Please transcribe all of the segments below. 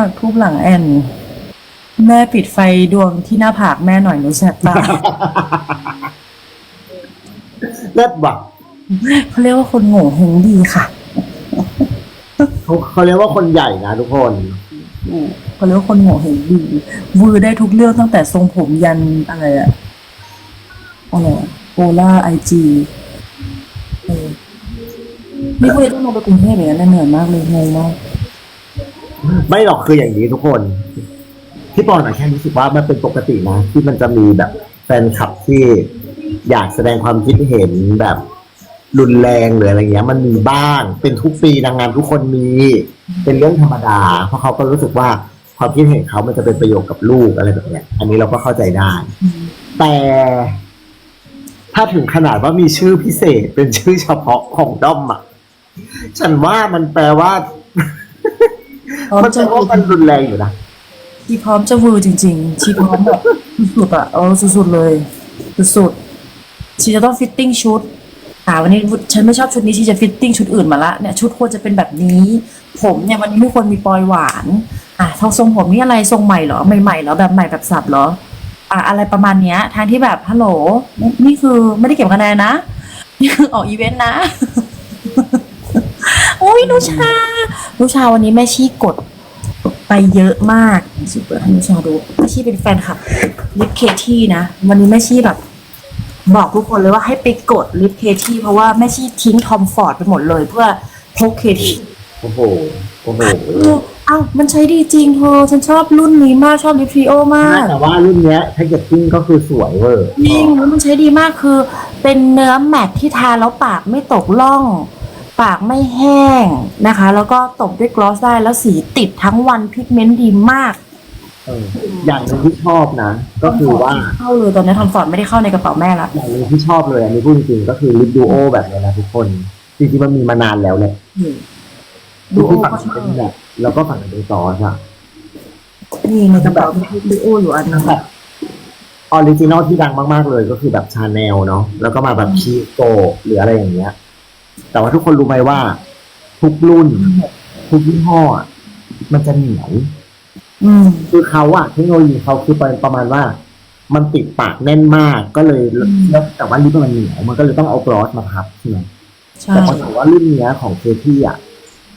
ากทูบหลังแอน แม่ปิดไฟดวงที่หน้าผากแม่หน่อยหนูแสบตา เลิศว่ะเขาเรียกว่าคนโง่เฮงดีค่ะ เขาเขาเรียกว่าคนใหญ่นะทุกคนเขาเรียกว่าคนโง่เฮงดีวือได้ทุกเรื่องตั้งแต่ทรงผมยันอะไรอะอะไรอะโอล่าไอจีนี่พวกนี้ต้องลงไปกรุงเทพอย่างนั้นนะเหนื่อยมากเลยงงมาก ไม่หรอกคืออย่างนี้ทุกคนพี่ปอนอะแค่รู้สึกว่ามันเป็นปกตินะที่มันจะมีแบบแฟนคลับที่อยากแสดงความคิดเห็นแบบ รุนแรงหรืออะไรเงี้ย มันมีบ้าง เป็นทุกปีนางงามทุกคนมี เป็นเรื่องธรรมดา เพราะเขาก็รู้สึกว่าความคิดเห็นเขามันจะเป็นประโยชน์กับลูกอะไรแบบเนี้ย อันนี้เราก็เข้าใจได้ แต่ถ้าถึงขนาดว่ามีชื่อพิเศษเป็นชื่อเฉพาะของด้อมอะ ฉันว่ามันแปลว่า พร้อมมันแปจะลว่ามันรุนแรงอยู่นะชีพร้อมจะวือจริง ๆ ชีพร้อมแบบสุดๆอะเออสุดๆเลยสุดๆชีจะต้องฟิตติ้งชุดอ่าวันนี้ฉันไม่ชอบชุดนี้ชีจะฟิตติ้งชุดอื่นมาละเนี่ยชุดควรจะเป็นแบบนี้ ผมเนี่ยวันนี้ไม่ควรมีปลอยหวาน อะทองทรงผมนี่อะไรทรงใหม่เหรอใหม่ๆเหรอแบบใหม่แบบสับเหรอ อะอะไรประมาณเนี้ยทางที่แบบฮัลโหลนี่นี่คือไม่ได้เก็บคะแนนนะนี่คือออกอีเวนต์นะโอ้ยนุชา นุชาวันนี้แม่ชี้กดไปเยอะมากชิเปิดให้นุชาดูแม่ชี้เป็นแฟนคลับลิฟเคที่นะ วันนี้แม่ชี้แบบ บอกทุกคนเลยว่าให้ไปกดลิฟเคที่เพราะว่าแม่ชี้ทิ้งทอมฟอร์ดไปหมดเลยเพื่อพกเคที่โอ้โหโอ้โหเอ้ามันใช้ดีจริงเธอฉันชอบรุ่นนี้มากชอบลิฟทรีโอมาก แต่ว่ารุ่นเนี้ยแพ็กเกจจิ้งก็คือสวยเวอร์จริงแล้วมันใช้ดีมากคือ เป็นเนื้อแมทที่ทาแล้วปากไม่ตกล่อง ปากไม่แห้งนะคะ แล้วก็ตบด้วยกลอสได้แล้วสีติดทั้งวันพิกเมนต์ดีมากเอออย่างหนึงที่ชอบนะ ก็คือว่าเข้าเลยตอนนี้ทอมฟอร์ดไม่ได้เข้าในกระเป๋าแม่ละอย่างหนึงที่ชอบเลยอันนี้พูดจริงๆก็คือลิปดูโอแบบเนี้ยนะทุกคนจริงๆมันมีมานานแล้วแหละดูโอที่ฝั่งก็ชอบเป็นแบบแล้วก็ฝั่งเป็นซอสอะนี่ในกระเป๋ามีดูโออยู่อันนึงแบบออริจินอลที่ดังมากๆเลยก็คือแบบชาแนลเนาะแล้วก็มาแบบชีโกหรืออะไรอย่างเงี้ย แต่ว่าทุกคนรู้ไหมว่า ทุกรุ่น ทุกยี่ห้ออะมันจะเหนียวอืม คือเขาอะเทคโนโลยีเขาคือประมาณว่า มันติดปากแน่นมากก็เลยอืมแล้วแต่ว่าลิปมันเหนียวมันก็เลยต้องเอากรอสมาพับใช่ไหม ใช่แต่ปรากฏว่ารุ่นเนี้ยของเคที่อะ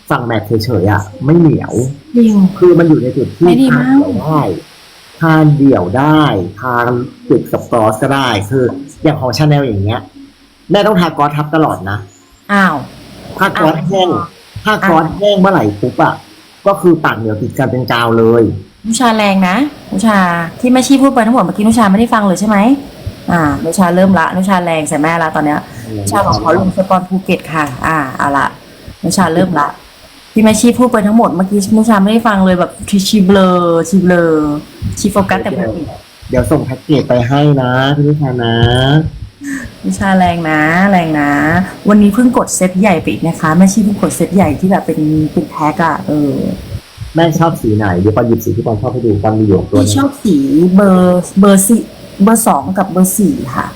สั่งแมทเฉยๆอะไม่เหนียว จริง คือมันอยู่ในจุดที่ไม่ดีทามานกเดี่ยวได้ทานเดี่ยวได้ทานติดกับกรอสก็ได้ คืออย่างของชาแนลอย่างเงี้ย แม่ต้องทากรอสทับตลอดนะ อ้าว ถ้ากรอสอ้าวแห้งถ้ากรอสแห้งเมื่อไหร่ปุ๊บอะก็คือปากเหนียวติดกันเป็นกาวเลยนุชาแรงนะนุชาที่แม่ชีพูดไปทั้งหมดเมื่อกี้นุชาไม่ได้ฟังเลยใช่ไหมอ่านุชาเริ่มละนุชาแรงใส่แม่ละตอนเนี้ยนุชาบอกขอลงสปอนภูเก็ตค่ะ อ่าเอาละนุชาเริ่มละที่แม่ชีพูดไปทั้งหมดเมื่อกี้นุชาไม่ได้ฟังเลยแบบชีเบลอชีเบลอชีโฟกัสแต่ภูเก็ตเดี๋ยวส่งแพ็กเกจไปให้นะพี่นิชานะ นุชาแรงนะ แรงนะ วันนี้เพิ่งกดเซตใหญ่ไปอีกนะคะแม่ชีเพิ่งกดเซตใหญ่ที่แบบเป็นเป็นแพ็กอะเออแม่ชอบสีไหนเดี๋ยวปอนหยิบสีที่ปอนชอบให้ดูปอนมีอยู่ตัวที่หนึชงอบสีเบอร์เบอร์สี่เบอร์สองกับเบอร์สี่ค่ะ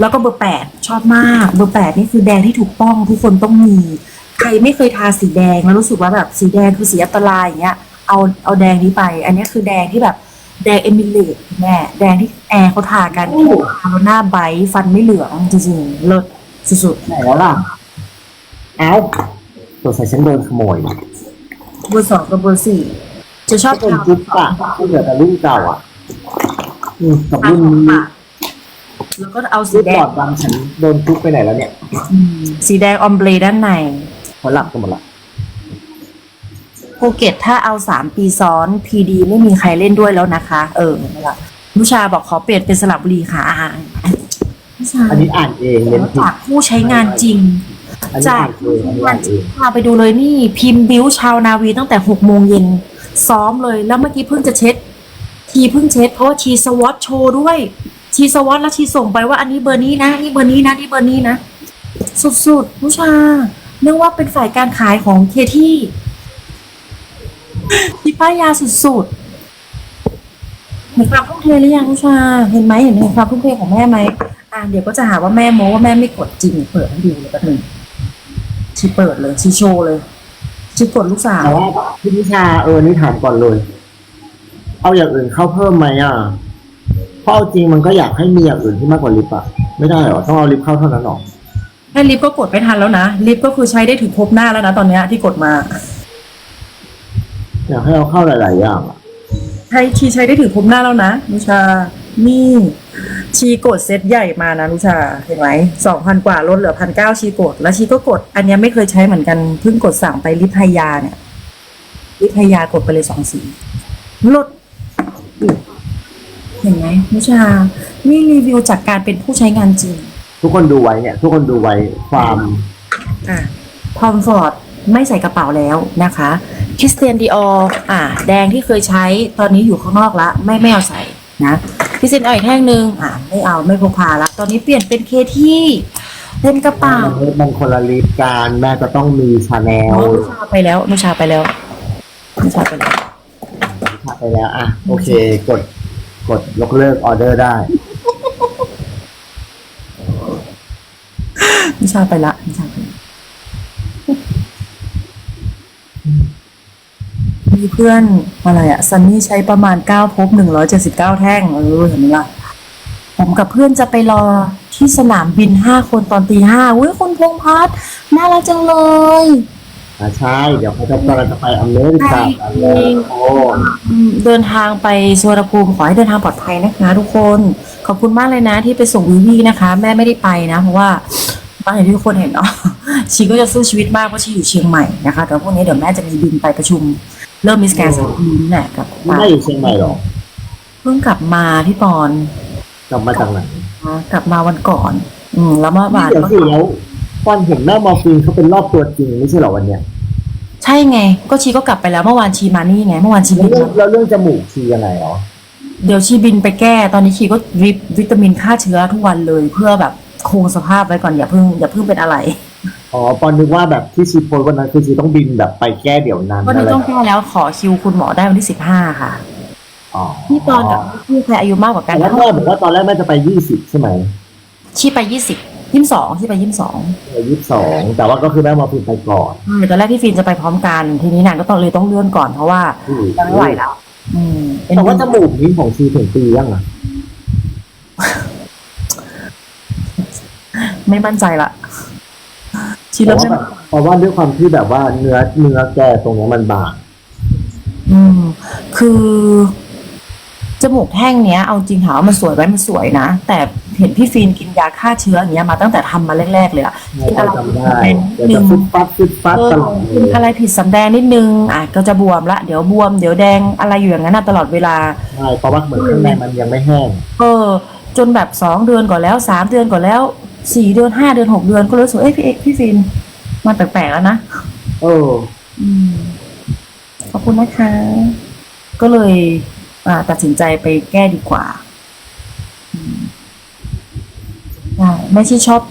แล้วก็เบอร์แปดชอบมาก เบอร์แปดนี่คือแดงที่ถูกต้องทุกคนต้องมี ใครไม่เคยทาสีแดงแล้วรู้สึกว่าแบบสีแดงคือสีอันตรายอย่างเงี้ยเอาเอาแดงนี้ไป อันนี้คือแดงที่แบบ แดงเอมิเลตแม่แดงที่แอร์เขาทากันที่ทาแล้วหน้าไบรท์ฟันไม่เหลืองจริงๆเลิศสุดไหนแล้วล่ะเอ้าตัวใส่ฉันโดนขโมยๆเบอร์สองกับเบอร์สี่จะชอบเป็นทาจุ๊บอะที่เหลือแต่รุ่นเก่าอะอืมกับทารุ่นของนี้ปากแล้วก็เอาสีรุ่นแดก่องนดำฉันโดนจุ๊บไปไหนแล้วเนี่ยอืมสีแดงออมเบรด้านในเขาหลับกันหมดละ ภูเก็ตถ้าเอาสามปีซ้อนพีดีไม่มีใครเล่นด้วยแล้วนะคะ เออนั่นแหละนุชาบอกขอเปลี่ยนเป็นสลับบุรีค่ะอ่านุชาอันนี้อ่านเองเน้นผิดจากผู้ใช้งานจริงอันนี้จากอ่านเองอันนี้อ่านเองพาไปดูเลยนี่ พิมพ์บิวชาวนาวีตั้งแต่หกโมงเย็นซ้อมเลยแล้วเมื่อกี้เพิ่งจะเช็ด ทีเพิ่งเช็ด เพราะว่าชีสวอตโชว์ด้วยชีสวอตแล้วชีส่งไปว่าอันนี้เบอร์นี้นะนี่เบอร์นี้นะนี่เบอร์นี้นะ สุดๆนุชาเนื่องว่าเป็นฝ่ายการขายของเคที่ ที่ป้ายยาสุดๆเห็นความทุ่มเทหรือยังนุชาเห็นไหมเห็นเห็นความทุ่มเทของแม่ไหมอะเดี๋ยวก็จะหาว่าแม่โม้ว่าแม่ไม่กดจริงเปิดให้ดูเลยแป๊บหนึงชีเปิดเลยชีโชว์เลยชีกดลูกสาวแต่ว่าพี่นิชาเออนี่ถามก่อนเลย เอาอย่างอื่นเข้าเพิ่มไหมอะเพราะเอาจริงมันก็อยากให้มีอย่างอื่นที่มากกว่าลิฟต์อะไม่ได้หรอต้องเอาลิฟต์เข้าเท่านั้นหรอ แค่ลิฟต์ก็กดไม่ทันแล้วนะลิฟต์ก็คือใช้ได้ถึงครบหน้าแล้วนะตอนเนี้ยที่กดมา อยากให้เอาเข้าหลาย ๆ อย่างอะใช้ชีใช้ได้ถึงครบหน้าแล้วนะนุชา นี่ ชีกดเซตใหญ่มานะนุชา เห็นไหมสองพันกว่าลดเหลือพันเก้าชีกด แล้วชีก็กด อันเนี้ยไม่เคยใช้เหมือนกัน เพิ่งกดสั่งไปลิพายาเนี่ย ลิพายากดไปเลยสองสีลดอุ๊ยเห็นไหมนุชา นี่รีวิวจากการเป็นผู้ใช้งานจริง ทุกคนดูไว้เนี่ย ทุกคนดูไว้ความอะพอมฟอร์ดไม่ใส่กระเป๋าแล้วนะคะ คริสเตียนดีอออะแดงที่เคยใช้ตอนนี้อยู่ข้างนอกละ ไม่ไม่เอาใส่นะพิเศษเอาอีกแท่งหนึ่งอะไม่เอาไม่พกพาละ ตอนนี้เปลี่ยนเป็นเคที่เต็มกระเป๋ามันคนละลิฟต์การแม่จะต้องมีชาแนลอ๋อนุชาไปแล้วนุชาไปแล้วนุชาไปแล้วไปแล้วอะโอเค กดกดยกเลิกออเดอร์ได้นุชาไปละนุชาไปละ มีเพื่อนอะไรอะซันนี่ใช้ประมาณเก้าพบหนึ่งร้อยเจ็ดสิบเก้าแท่งเออเห็นไหมล่ะผมกับเพื่อนจะไปรอที่สนามบินห้าคนตอนตีห้าอุ้ยคุณพงษ์พัฒน์น่ารักจังเลย อ่าใช่ เดี๋ยวเขาจะกำลังจะไปอเมริกากันแล้วโอ้อืมเดินทางไปสวนภูมิขอให้เดินทางปลอดภัยนะคะทุกคน ขอบคุณมากเลยนะที่ไปส่งวิวีนะคะ แม่ไม่ได้ไปนะ เพราะว่าบางอย่างที่ทุกคนเห็นเนาะ ชีก็จะสู้ชีวิตมากเพราะชีอยู่เชียงใหม่นะคะแต่พวกนี้เดี๋ยวแม่จะมีบินไปประชุม เริ่มมิสแกนสามนี้แหละกับไม่ได้อยู่เชียงใหม่หรอเพิ่งกลับมาที่ปอนกลับมาจากไหนนะกลับมาวันก่อน อืม แล้วเมื่อวานเดี๋ยวก็สิแล้วตอนเห็นแม่มอร์ฟีนเขาเป็นรอบตัวจริงไม่ใช่เหรอวันเนี้ยใช่ไง ก็ชีก็กลับไปแล้วเมื่อวานชีมานี่ไงเมื่อวานชีแล้วบินเรื่องมาแล้วเรื่องจมูกชียังไงเหรอเดี๋ยวชีบินไปแก้ตอนนี้ชีก็ริบวิตามินฆ่าเชื้อทุกวันเลยเพื่อแบบคงสภาพไว้ก่อนอย่าเพิ่งอย่าเพิ่งเป็นอะไร อ๋อปอนนึกว่าแบบที่ชีโพสต์วันนั้นคือชีต้องบินแบบไปแก้เดี๋ยวนั้นวันอะนี้ไรต้องแก้แล้วขอคิวคุณหมอได้วันที่สิบห้าค่ะอ๋อพี่ปอนกับพี่ใครอายุมากกว่ากันแต่แล้วแม่บอกว่าตอนแรกแม่จะไปยี่สิบใช่ไหมชีไปยี่สิบยี่สิบสองชีไปยี่สิบสองยี่สิบสองแต่ว่าก็คือแม่มอร์ฟีนไปก่อนตอนแรกพี่ฟินจะไปพร้อมกัน ทีนี้นางก็ต้องเลยต้องเลื่อนก่อนเพราะว่าอืมยังไม่ไหวแล้วอืมเป็นแต่ว่าจมูกนี้ของชีถึงปียังอะไม่มั่นใจละ ชีเพเริ่มราะว่าไม่แบบเพราะว่าด้วยความที่แบบว่าเนื้อเนื้อแกตรงเนี้ยมันบาง อืมคือจมูกแท่งเนี้ยเอาจริงถามว่ามันสวยไหมมันสวยนะ แต่เห็นพี่ฟินกินยาฆ่าเชื้ออย่างเงี้ยมาตั้งแต่ทำมาแรกๆเลยอะไม่กินอะไรจำได้นิเดี๋ยวดนึจะงฟุดฟัดฟุดฟัดเออตลอดเลกินยอะไรผิดสำแดงนิดนึงอะก็จะบวมละ เดี๋ยวบวมเดี๋ยวแดงอะไรอยู่อย่างนั้นนะตลอดเวลา ใช่เพราะว่าเหมือนข้างในมันยังไม่แห้ง เออ จนแบบสองเดือนก่อนแล้วสามเดือนก่อนแล้ว สี่เดือนห้าเดือนหกเดือนก็รู้สึกเอ้ยพี่เอกพี่ฟินมันแปลกๆแล้วนะเอออืมขอบคุณนะคะ ก็เลยอ่าตัดสินใจไปแก้ดีกว่าอืมใช่ไม่ใช่ชอบ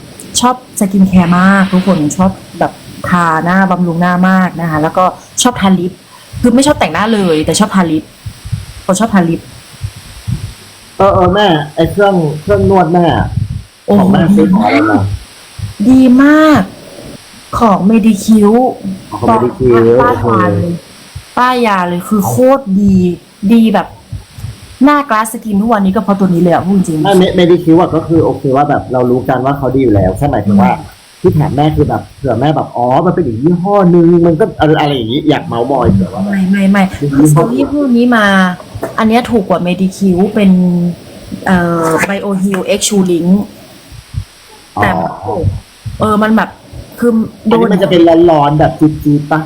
ชอบสกินแคร์มาก ทุกคนชอบแบบทาหน้าบำรุงหน้ามากนะคะ แล้วก็ชอบทาลิป คือไม่ชอบแต่งหน้าเลย แต่ชอบทาลิปคนชอบทาลิป เออเออแม่ไอเครื่องเครื่องนวดแม่โอ้ ของโหแม่ซื้อของอะไรมาดีมาก ของเมดิคิวของ Medicure ป้าโอเคยาเลยป้ายาเลยคือโคตรดีดีแบบหน้ากลาสสกินทุกวันนี้ก็เพราะตัวนี้เลยอะพูดจริงไม่เมดิคิวอะก็คือโอเคว่าแบบเรารู้กันว่าเขาดีอยู่แล้วแค่หมายถึงว่าที่ถามแม่คือแบบเผื่อแม่แบบอ๋อมันเป็นอีกยี่ห้อนึงมันก็อะไรอะไรอย่างงี้อยากเมาส์มอยเผื่อว่าแบบไม่ไม่ไม่คือเขายี่ห้อนี้มา อันเนี้ยถูกกว่าเมดิคิวเป็นเอ่อไบโอฮิลเอ็กชูลิง อ๋อแต่มันถูกเออมันแบบคืออัโดนนี้นมันจะเป็นร้อนๆแบบจี๊ดๆปะ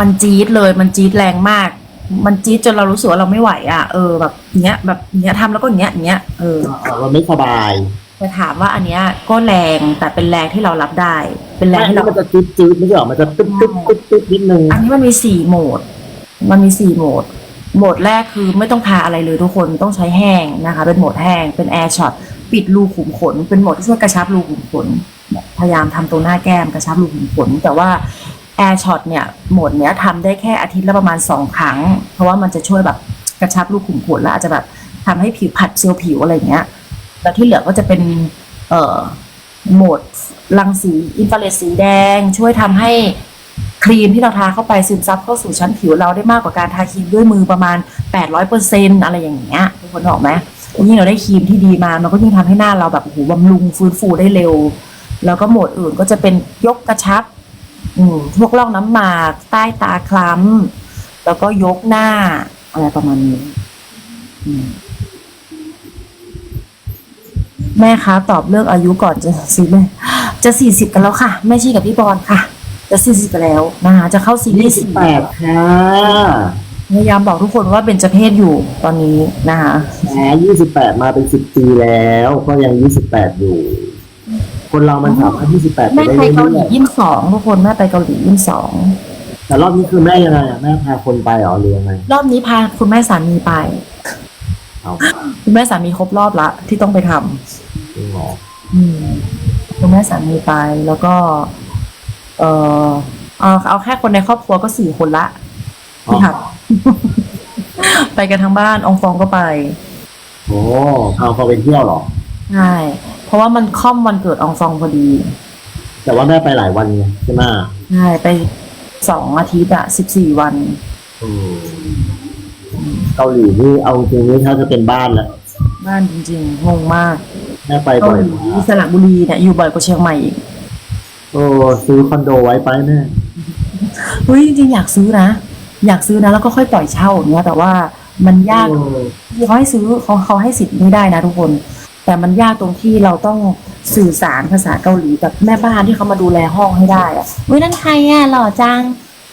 มันจี๊ดเลยมันจี๊ดแรงมาก มันจี๊ดจนเรารู้สึกว่าเราไม่ไหวอะเออแบบเนี้ยแบบเนี้ยทำแล้วก็เนี้ยเนี้ยเออเออมันไม่สบายแต่ถามว่าอันเนี้ยก็แรงแต่เป็นแรงที่เรารับได้ เป็นแรงไม่ที่เรา มันจะจี๊ดๆไม่ใช่หรอมันจะตึ๊บตึ๊บตึ๊บตึ๊บนิดนึงอันนี้มันมีสี่โหมด มันมีสี่โหมด โหมดแรกคือไม่ต้องทาอะไรเลยทุกคนต้องใช้แห้งนะคะ เป็นโหมดแห้ง เป็นแอร์ช็อต ปิดรูขุมขน เป็นโหมดที่ช่วยกระชับรูขุมขนพยายามทำตรงหน้าแก้มกระชับรูขุมขน แต่ว่าแอร์ช็อตเนี่ยโหมดเนี้ยทำได้แค่อาทิตย์ละประมาณสองครั้ง เพราะว่ามันจะช่วยแบบกระชับรูขุมขนแล้วอาจจะแบบทำให้ผิวผัดเซลล์ผิวอะไรเงี้ยแล้วที่เหลือก็จะเป็นเอ่อโหมดรังสีอินฟราเรดสีแดง ช่วยทำให้ครีมที่เราทาเข้าไปซึมซับเข้าสู่ชั้นผิวเราได้มากกว่าการทาครีมด้วยมือประมาณ800%อะไรอย่างเงี้ยทุกคนออกไหม ยิ่งเราได้ครีมที่ดีมา มันก็ยิ่งทำให้หน้าเราแบบโอ้โหบำรุงฟื้นฟูได้เร็ว แล้วก็โหมดอื่นก็จะเป็นยกกระชับ อืมพวกร่องน้ำหมากใต้ตาคล้ำแล้วก็ยกหน้าอะไรประมาณนี้แม่คะตอบเรื่องอายุก่อนจะซื้อเลยจะสี่สิบกันแล้วค่ะแม่ใชีกับพี่บอลค่ะ จะสี่สิบกันแล้วนะคะจะเข้าซีรีส์สิบแปดค่ะ พยายามบอกทุกคนว่าเป็นจเพศอยู่ตอนนี้นะคะแหมยี่สิบแปดมาเป็นสิบปีแล้ว ก็ยังยี่สิบแปดอยู่ คนเรามันสามารถยี่สิบแปดไปแม่ได้ไปเรื่เกาหลีอยยี่สิบสองทุกคนแม่ไปเกาหลียี่สิบสองๆแต่รอบนี้คือแม่ยังไงอะแม่พาคนไปเหรอหรือยังไงรอบนี้พาคุณแม่สามีไป เอาคุณแม่สามีครบรอบละที่ต้องไปทำจริงเหรออืมคุณแม่สามีไปแล้วก็ เออเอาเอาแค่คนในครอบครัวก็สี่คนละ ที่ทำไปกันทั้งบ้านอองฟองก็ไป โอ้พาเขาไปเที่ยวเหรอ ใช่ เพราะว่ามันค่อมวันเกิดอองฟองพอดี แต่ว่าแม่ไปหลายวันไงใช่ไหมใช่ไปสองอาทิตย์อะสิบสี่วันอืมเกาหลีนี่เอาจริงๆนี่ถ้าจะเป็นบ้านแล้วบ้านจริงๆงงมากแม่ไปเกาบ่อยหลีมากสระบุรีเนี่ยอยู่บ่อยกว่าเชียงใหม่อีกโอ้ซื้อคอนโดไว้ไปแม่เฮ้ยจริงๆอยากซื้อนะ อยากซื้อนะแล้วก็ค่อยปล่อยเช่าอย่างเงี้ยแต่ว่ามันยากโอ้ที่เขาให้ซื้อเขาเขาให้สิทธิ์ไม่ได้นะทุกคน แต่มันยากตรงที่เราต้องสื่อสารภาษาเกาหลีกับแม่บ้านที่เขามาดูแลห้องให้ได้อะเฮ้ยนั่นใครอะหล่อจัง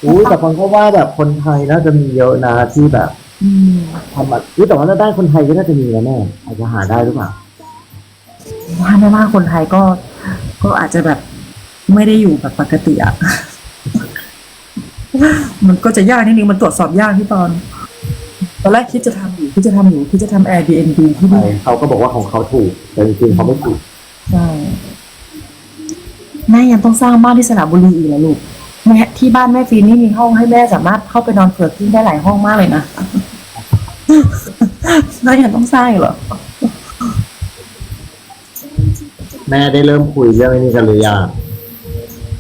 อุ้ยแต่คนก็ว่าแบบคนไทยน่าจะมีเยอะนะที่แบบอืมทำแบบอุ้ยแต่ว่าถ้าได้คนไทยก็น่าจะมีนะแม่อาจจะหาได้หรือเปล่าว่าแม่บ้านคนไทยก็ก็อาจจะแบบไม่ได้อยู่แบบปกติอะ มันก็จะยากนิดนึงมันตรวจสอบยากพี่ปอนตอนแรกคิดจะทำอยู่คิดจะทำอยู่คิดจะทำ Airbnb ที่ใช่นี่เขาก็บอกว่าของเขาถูก แต่จริงๆเขาไม่ถูกใช่แม่ยังต้องสร้างบ้านที่สระบุรีอีกเหรอลูกแม่ที่บ้านแม่ฟีนนี่มีห้องให้แม่สามารถเข้าไปนอนเผื่อกิ้งได้หลายห้องมากเลยนะ แม่ยังต้องสร้างอีกเหรอแม่ได้เริ่มคุยเรื่องไอ้นี้กันหรือยัง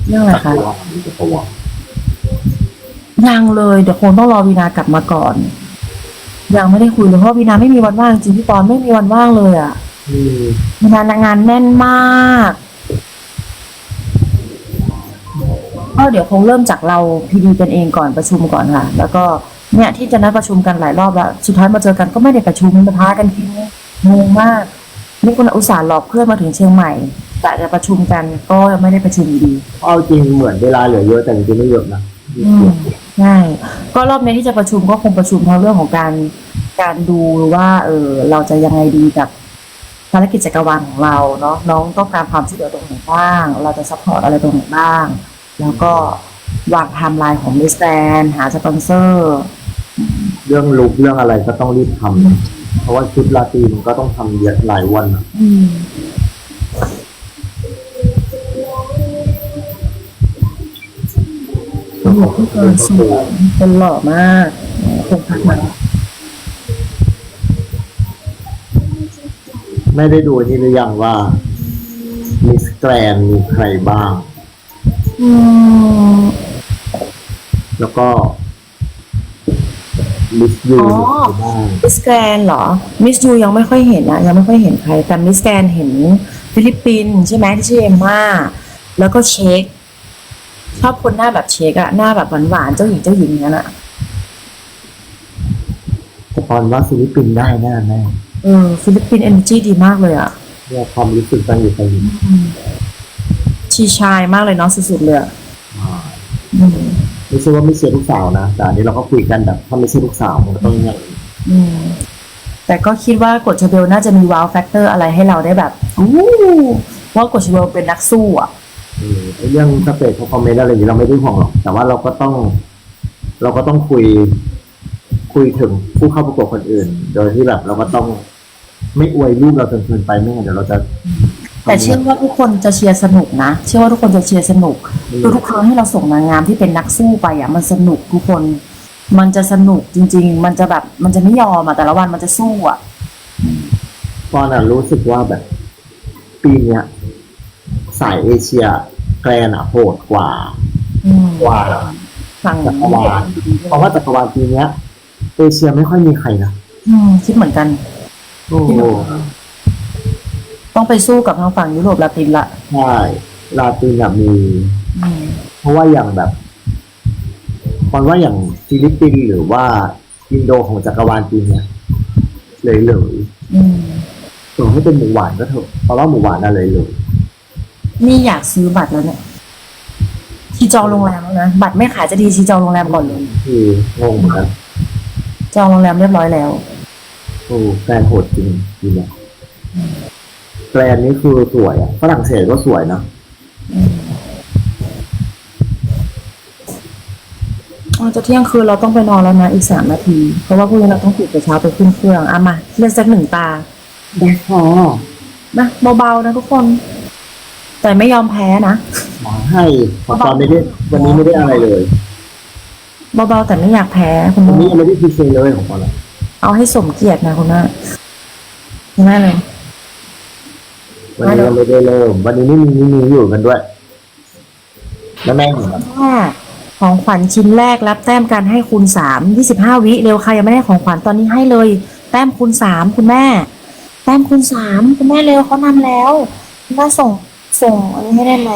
เรื่องอะไรคะ ตัว ยังเลยเดี๋ยวคงต้องรอวีนากลับมาก่อน ยังไม่ได้คุยเลยเพราะวีนาไม่มีวันว่างจริงพี่ปอนไม่มีวันว่างเลยอะ่ะวีนางานแน่นมากก็เดี๋ยวคงเริ่มจากเราพีดีกันเองก่อนประชุมก่อนค่ะ แล้วก็เนี่ยที่จะนัดประชุมกันหลายรอบแล้ว สุดท้ายมาเจอกันก็ไม่ได้ประชุมมาท้ากันทีนี้งงมากนี่คุณอุตส่าห์หลอกเพื่อนมาถึงเชียงใหม่ แต่จะประชุมกันก็ไม่ได้ประชุมดีเอาจริงเหมือนเวลาเหลือเยอะแต่จริงไม่เยอะนะ อืมใช่ก็รอบนี้ที่จะประชุมก็คงประชุมทั้งเรื่องของการการดูว่า เออเราจะยังไงดีกับภารกิจจักรวาลของเราเนาะน้องต้องการความช่วยเหลือตรงไหนบ้าง เราจะซัพพอร์ตอะไรตรงไหนบ้าง แล้วก็วางไทม์ไลน์ของมิสแกรนหาสปอนเซอร์เรื่องลุกเรื่องอะไรก็ต้องรีบทำนะเพราะว่าชุดลาตรีมันก็ต้องทำเยอะหลายวันอะอืม โอ้โหพี่เกินสวยเป็นหล่อมากคงพักมาไม่ได้ดูนี่หรือยังว่ามิสแกรนมีใครบ้าง แล้วก็มิสยูบ้างมิสแกรนเหรอ มิสยูยังไม่ค่อยเห็นนะยังไม่ค่อยเห็นใคร แต่มิสแกรนเห็นฟิลิปปินส์ใช่ไหมที่ชื่อเอมมาแล้วก็เช็ค ชอบคนหน้าแบบเช็คอะหน้าแบบหวานๆเจ้าหญิงเจ้าหญิงอย่างนั้นอะแต่ตอนว่าฟิลิปปินส์ได้แน่แน่เออฟิลิปปินส์เอเนจีดีมากเลยอะเนี่ยความรู้สึกตั้งอยู่ตรงนี้ชีชายมากเลยเนาะสุดๆเลยอะอืมไม่ใช่ว่าไม่เชียร์ลูกสาวนะแต่อันนี้เราก็คุยกันแบบถ้าไม่ใช่ลูกสาวมันก็ต้องอย่างนี้อืมแต่ก็คิดว่ากฎชเบลน่าจะมีว้าวแฟกเตอร์อะไรให้เราได้แบบอู้ว่ากฎชเบลเป็นนักสู้อะ เออไอ้เรื่องสเปซคอมเมนต์อะไรอย่างนี้เราไม่ได้ห่วงหรอก แต่ว่าเราก็ต้อง เราก็ต้องคุย คุยถึงผู้เข้าประกวดคนอื่น โดยที่แบบเราก็ต้องไม่อวยรูปเราจนเกินไปไม่งั้นเดี๋ยวเราจะแต่เชื่อว่าทุกคนจะเชียร์สนุกนะ เชื่อว่าทุกคนจะเชียร์สนุกคือทุกครั้งที่เราส่งนางงามที่เป็นนักสู้ไปอะมันสนุกทุกคน มันจะสนุกจริง ๆ มันจะแบบ มันจะไม่ยอมอะแต่ละวันมันจะสู้อะตอนน่ะรู้สึกว่าแบบ ปีเนี้ย สายเอเชียแกรนอะโหดกว่าอืมกว่าฝั่งจักรวาลเพราะว่าจักรวาลปีเนี้ย เอเชียไม่ค่อยมีใครนะอืมคิดเหมือนกัน โอ้คิดเหมือนกันต้องไปสู้กับทางฝั่งยุโรปลาตินละใช่ลาตินอะมี อืมเพราะว่าอย่างแบบมันว่าอย่างฟิลิปปินส์หรือว่าอินโดของจักรวาลปีเนี้ยเลยเลยอืมๆส่วนให้เป็นหมูหวานก็เถอะเพราะว่าหมูหวานน่ะเลยเลย นี่อยากซื้อบัตรแล้วเนี่ยชีจองโรงแรมแล้วนะ บัตรไม่ขายจะดีชีจองโรงแรมก่อนเลย คืองงเหมือนกันจองโรงแรมเรียบร้อยแล้ว โอ้แฟนโหดจริงจริงเนี่ยแบรนด์นี้คือสวยอะฝรั่งเศสก็สวยนะอ๋อจะเที่ยงคืนเราต้องไปนอนแล้วนะอีกสามนาที เพราะว่าพรุ่งนี้เราต้องตื่นแต่เช้าไปขึ้นเครื่องอะมาเล่นสักหนึ่งตาได้พอนะเบาๆนะทุกคน แต่ไม่ยอมแพ้นะหมาให้ขอตอนไม่ได้วันนี้ไม่ได้อะไรเลยเบาๆแต่ไม่อยากแพ้คุณวันแม่นี้ยังไม่ได้พิเศษเลยของตอนนั้นเอาให้สมเกียรตินะคุณแม่คุณแม่เลย วันนี้ยังไม่ได้เริ่มวันนี้ไม่มีไม่มีอยู่กันด้วยแล้วแม่งแบบแม่ของขวัญชิ้นแรกรับแต้มการให้คูณสามยี่สิบห้าวิเร็วใครยังไม่ได้ของขวัญตอนนี้ให้เลย แต้มคูณสามคุณแม่ แต้มคูณสามคุณแม่เร็วเขานำแล้วคุณแม่ส่ง ส่งอันนี้ให้ได้ไหม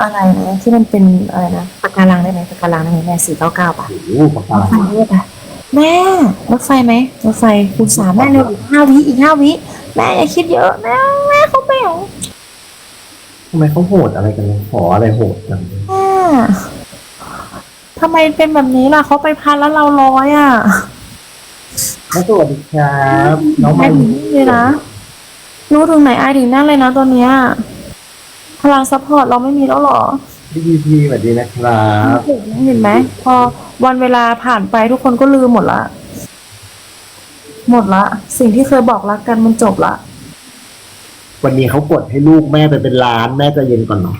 อะไรนะที่มันเป็นอะไรนะปากการังได้ไหมปากการังได้ไหมแม่สี่เก้าเก้าป่ะโอ้โหปากรกาถไฟเรียกอะแม่รถไฟไหมรถไฟคูณสามแม่เร็วอีกห้าวิอีกห้าวิแม่อย่าคิดเยอะแม่แม่เขาแบ่งทำไมเขาโหดอะไรกันเนี่ยขออะไรโหดจังแม่ทำไมเป็นแบบนี้ล่ะเขาไปพันแล้วเราร้อยอะแล้วสวัสดีครับ น้องไอมันถึงนี่เลยนะรู้ถึงไหนไอถึงนั่นเลยนะตอนเนี้ย พลังซัพพอร์ตเราไม่มีแล้วเหรอพี่พีพีสวัสดีนะครับเห็นไหมพอวันเวลาผ่านไปทุกคนก็ลืมหมดละ หมดละ สิ่งที่เคยบอกรักกันมันจบละ วันนี้เขากดให้ลูกแม่ไปเป็นล้านแม่ใจะเย็นก่อนเนาะ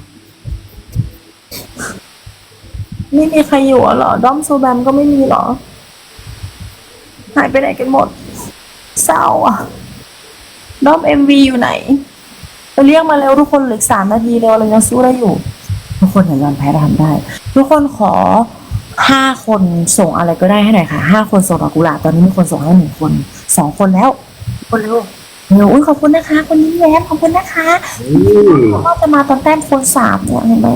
ไม่มีใครอยู่อะเหรอ ด้อมโซแบมก็ไม่มีเหรอ หายไปไหนกันหมด เศร้าอะ ด้อมเอ็มวีอยู่ไหนไป เรียกมาเร็วทุกคนเหลืออกสามนาทีเร็วเรายังสู้ได้อยู่ ทุกคนอย่ายอมแพ้เราทำได้ ทุกคนขอห้าคนส่งอะไรก็ได้ให้หน่อยค่ะห้าคนส่งดอกกุหลาบตอนนี้มีคนส่งให้หนึ่งคนสองคนแล้วคนเร็วเร็วอุ้ยขอบคุณนะคะ คนนี้แย้มขอบคุณนะคะนี่เราจะมาตอนแต้มคูณสามเนี่ยเห็นไหม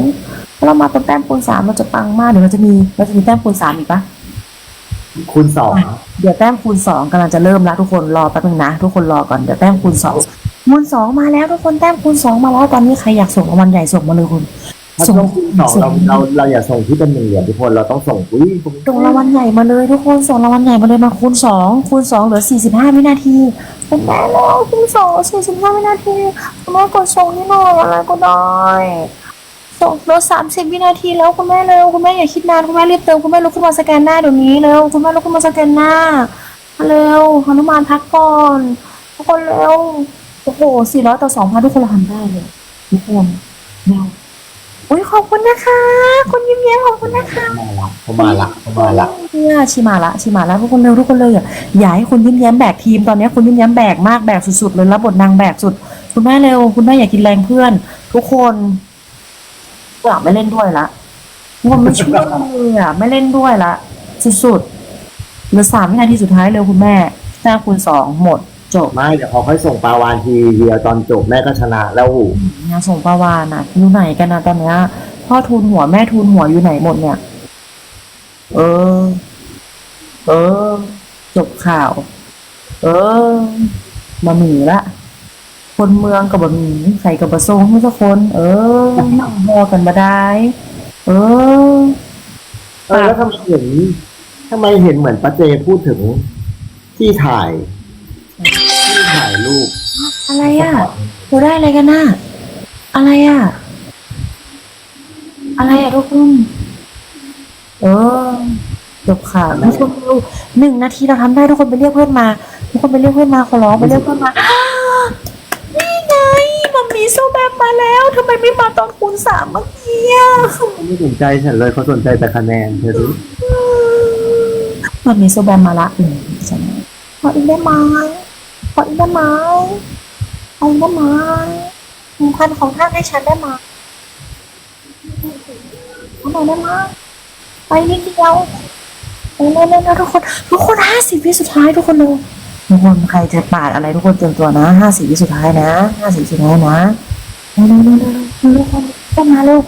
ถ้าเรามาตอนแต้มคูณสามเราจะปังมากเดี๋ยวเราจะมีเราจะมีแต้มคูณสามอีกปะ คูณสองเดี๋ยวแต้มคูณสองกำลังจะเริ่มแล้วทุกคนรอแป๊บนึงนะทุกคนรอก่อนเดี๋ยวแต้มคูณสองคูณสองมาแล้วทุกคนแต้มคูณสองมาแล้วตอนนี้ใครอยากส่งรางวัลใหญ่ส่งมาเลยคุณถ้าต้องคูณสองเราเราเราอย่าส่งที่เป็นหนึ่งเหรียญทุกคนเราต้องส่งอุ้ยผมส่งรางวัลใหญ่มาเลยทุกคนส่งรางวัลใหญ่มาเลยมาคูณสองคูณสองเหลือสี่สิบห้าวินาทีเป็นแม่แล้วคูณสองสี่สิบห้าวินาทีคุณแม่กดส่งนี่หน่อยอะไรก็ได้ส่งเห ลือสามสิบวินาทีแล้วคุณแม่เร็วคุณแม่อย่าคิดนานคุณแม่รีบเติมคุณแม่ลุกขึ้นมาสแกนหน้าเดี๋ยวนี้เร็วคุณแม่ลุกขึ้นมาสแกนหน้าเร็วหนุมานพักก่อนทุกคนเร็วโอ้โหสี่ร้อยต่อสองพันทุกคนเราทำได้เลยทุกคนเร็วอุ้ยขอบคุณนะคะคุณยิ้มแย้มขอบคุณนะคะมาละเขามาละเขามาละเนี่ยชิมาละชิมาละทุกคนเร็วทุกคนเลยอะอย่าให้คุณยิ้มแย้มแบกทีมตอนนี้คุณยิ้มแย้มแบกมากแบกสุดๆเลยรับบทนางแบกสุด คุณแม่เร็วคุณแม่อย่ากินแรงเพื่อน ทุกคน อยากไม่เล่นด้วยละผมไม่ช่วยเลยอะไม่เล่นด้วยละสุดๆเหลือสามวินาทีสุดท้ายเร็วคุณแม่หน้าคูณสองหมดจบไม่เดี๋ยวเขาค่อยส่งปลาวานทีเดียวตอนจบแม่ก็ชนะแล้วงานส่งประวานอะอยู่ไหนกันนะตอนเนี้ยพ่อทูลหัวแม่ทูลหัวอยู่ไหนหมดเนี่ย เออ เออ จบข่าว เออบะหมี่ละ คนเมืองกับบะหมี่ใส่กับบะทรงให้ทุกคน เออนั่งพอกันมาได้ เออเออแล้วทำไมเห็นทำไมเห็นเหมือนป้าเจพูดถึงที่ถ่าย ที่ถ่ายรูป อะไรอะเราได้อะไรกันน่ะอะไรอะ อะไรอะทุกคนเออจบข่าวทุกคนเร็วหนึ่งนาทีเราทำได้ทุกคนไปเรียกเพื่อนมา ทุกคนไปเรียกเพื่อนมาขอร้องไปเรียกเพื่อนมาอ้านี่ไง มัมมี่โซแบมมาแล้วทำไมไม่มาตอนคูณสามเมื่อกี้อะเขาไม่สนใจฉันเลยเขาสนใจแต่คะแนนเธอรู้มัมมี่โซแบมมาละอืมฉันขออีกได้ไหมขออีกได้ไหมขออีกได้ไหมหนึ่งพันของท่านให้ฉันได้ไหมขอหน่อยได้ไหมขอไปนิดเดียวเร็วเร็วเร็วเร็วทุกคน ทุกคนห้าสิบวิสุดท้ายทุกคนดู ทุกคนใครจะปาดอะไรทุกคนเตรียมตัวนะห้าสิบวิสุดท้ายนะห้าสิบสุดท้ายนะเร็วเร็วเร็วเร็วทุกคนเข้ามาเร็ว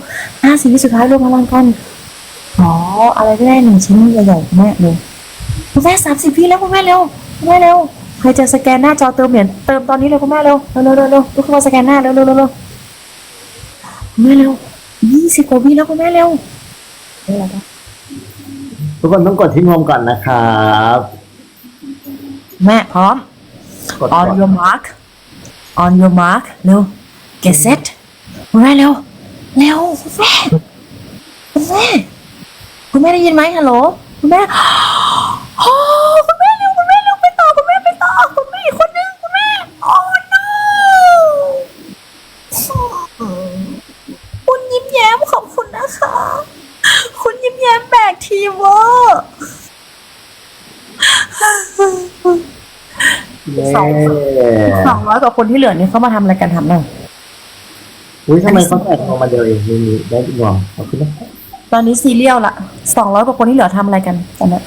ห้าสิบวิสุดท้ายรวมพลังกันอ๋ออะไรก็ได้หนึ่งชิ้นใหญ่ๆคุณแม่เลยคุณแม่สามสิบวิแล้วคุณแม่เร็วคุณแม่เร็วใครจะสแกนหน้าจอเติมเหรียญเติมตอนนี้เลยคุณแม่เร็วเร็วเร็วเร็วทุกคนมาสแกนหน้าเร็วเร็วเร็วคุณแม่เร็วยี่สิบกว่าวิแล้วคุณแม่เร็วเร็วอะไรกันทุกคนต้องกดที่นวมก่อนนะครับ แม่พร้อม กดก่อ on น your mark on your mark เร็ว get set คุณแม่เร็ว เร็วคุณแม่คุณแม่คุณแม่ได้ยินไหมฮัลโหลคุณแม่โอ้คุณแม่เร็วคุณแม่เร็วไปต่อคุณแม่ไปต่อคุณแม่อีกคนนึงคุณแม่โอ้ no คุณยิ้มแย้มขอบคุณนะคะ คุณยิ้มแย้มแบกทีมเวอร์เย้ สองสองร้อยกว่าคนที่เหลือนี่เขามาทำอะไรกันทำหน่อยอุ้ยทำไมเขาแตกออกมาเดียวเองมีมีได้ที่นวมเอาขึ้นไหมตอนนี้ซีเรียลละสองร้อยกว่าคนที่เหลือทำอะไรกันตอนนี้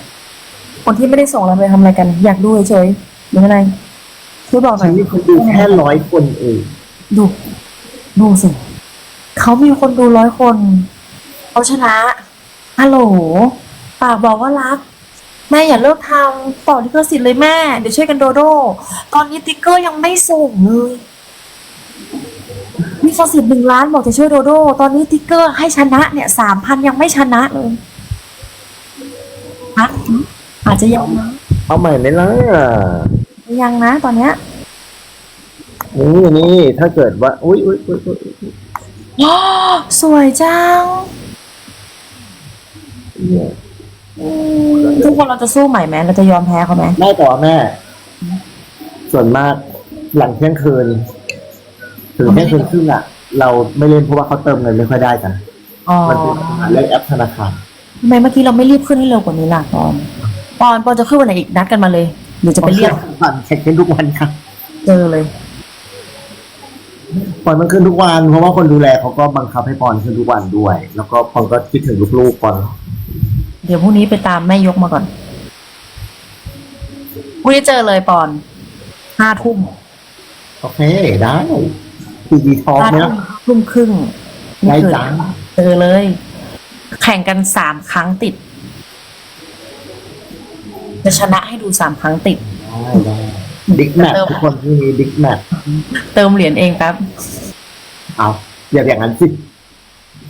คนที่ไม่ได้ส่งเราไปทำอะไรกัน อยากดูเฉยๆหรืออะไรช่วยบอกหน่ฉัอนยมีคนดูแค่ร้อยคนเองดู ดูสิเขามีคนดูร้อยคนเขาชนะฮัลโหลปากบอกว่ารัก แม่อย่าเลิกทำต่อลิขสิทธิ์เลยแม่ เดี๋ยวช่วยกันโดโด ตอนนี้ติ๊กเกอร์ยังไม่ส่งเลยมีลิขสิทธิ์หนึ่งล้านบอกจะช่วยโดโด ตอนนี้ติ๊กเกอร์ให้ชนะเนี่ยสามพันยังไม่ชนะเลยฮะอาจจะยังนะเอาใหม่ไหมล่ะยังนะ ตอนเนี้ยนี่นี่ถ้าเกิดว่า อุ้ยอุ้ยอุ้ยอุ๊ยอุ๊ยว้าวสวยจัง เนี่ยอืม ทุกคนเราจะสู้ใหม่ไหมเราจะยอมแพ้เขาไหมได้ต่อแม่ ส่วนมากหลังเที่ยงคืน ถึงเที่ยงคืนครึ่งอะ เราไม่เล่นเพราะว่าเขาเติมเงินไม่ค่อยได้กันอ๋อมันเป็นปัญหาเรื่องแอปธนาคารทำไมเมื่อกี้เราไม่รีบขึ้นให้เร็วกว่านี้ล่ะปอนปอนปอนจะขึ้นวันไหนอีกนัดกันมาเลยหรือจะไปเรียกทุกวันแข่งกันทุกวันครับเจอเลยปอนมันขึ้นทุกวัน เพราะว่าคนดูแลเขาก็บังคับให้ปอนขึ้นทุกวันด้วย แล้วก็ปอนก็คิดถึงลูกๆปอน เดี๋ยวพรุ่งนี้ไปตามแม่ยกมาก่อนพรุ่งนี้เจอเลยปอนห้าทุ่มโอเคได้ทีดีทอล์กห้าไหมทุ่ล่ะ มทุ่มครึ่งได้ม่เกินจ้าเจอเลย แข่งกันสามครั้งติด จะชนะให้ดูสามครั้งติด ได้ได้บิ๊กแมททุกคนที่มีบิ๊กแมทเติมเหรียญเองแป๊บ เอาอย่าอย่างนั้นสิ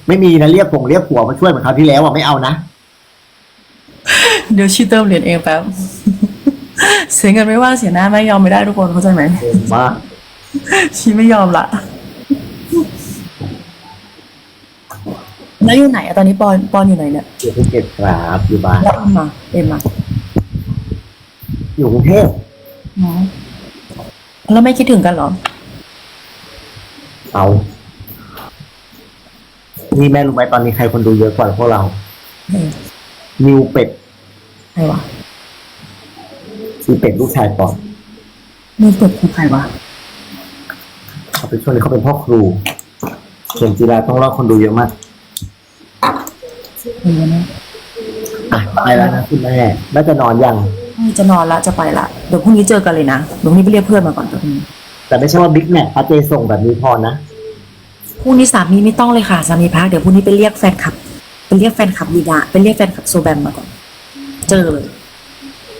ไม่มีนะเรียกผงเรียกผัวมาช่วยเหมือนคราวที่แล้วอะไม่เอานะ เดี๋ยวชีเติมเหรียญเองแป๊บ เสียเงินไม่ว่าเสียหน้าไม่ยอมไม่ได้ทุกคนเข้าใจไหมเก่งมากชีไม่ยอมละแล้วอยู่ไหนอะตอนนี้ปอนปอนอยู่ไหนเนี่ยอยู่ภูเก็ตครับอยู่บ้านแล้วเอ็มมาเอ็มมาอยู่กรุงเทพอ๋อแล้วไม่คิดถึงกันเหรอ เอานี่แม่รู้ไหมตอนนี้ใครคนดูเยอะกว่าพวกเราเฮ้ยนิวเป็ดใครวะคือเป็ดลูกชายปอนนี่เปิดคือใครวะเขาเป็นช่วงนี้เขาเป็นพ่อครูเข็มจีราต้องรอดคนดูเยอะมากเออนะอะไปแล้วนะคุณแม่น่าจะนอนยังจะนอนละจะไปละเดี๋ยวพรุ่งนี้เจอกันเลยนะเดี๋ยวพรุ่งนี้ไปเรียกเพื่อนมาก่อนเดี๋ยวพรุ่งนี้แต่ไม่ใช่ว่าบิ๊กแมทอาเจส่งแบบนี้พอนะพรุ่งนี้สามีไม่ต้องเลยค่ะสามีพักเดี๋ยวพรุ่งนี้ไปเรียกแฟนคลับไปเรียกแฟนคลับวีนาไปเรียกแฟนคลับโซแบมมาก่อน เจอเลย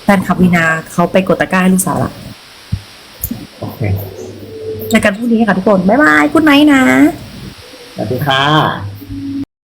แฟนคลับวีนาเขาไปกดตะกร้าให้ลูกสาวละโอเคเจอกันพรุ่งนี้ค่ะทุกคน บ๊ายบายคุณไนท์นะ สวัสดีค่ะ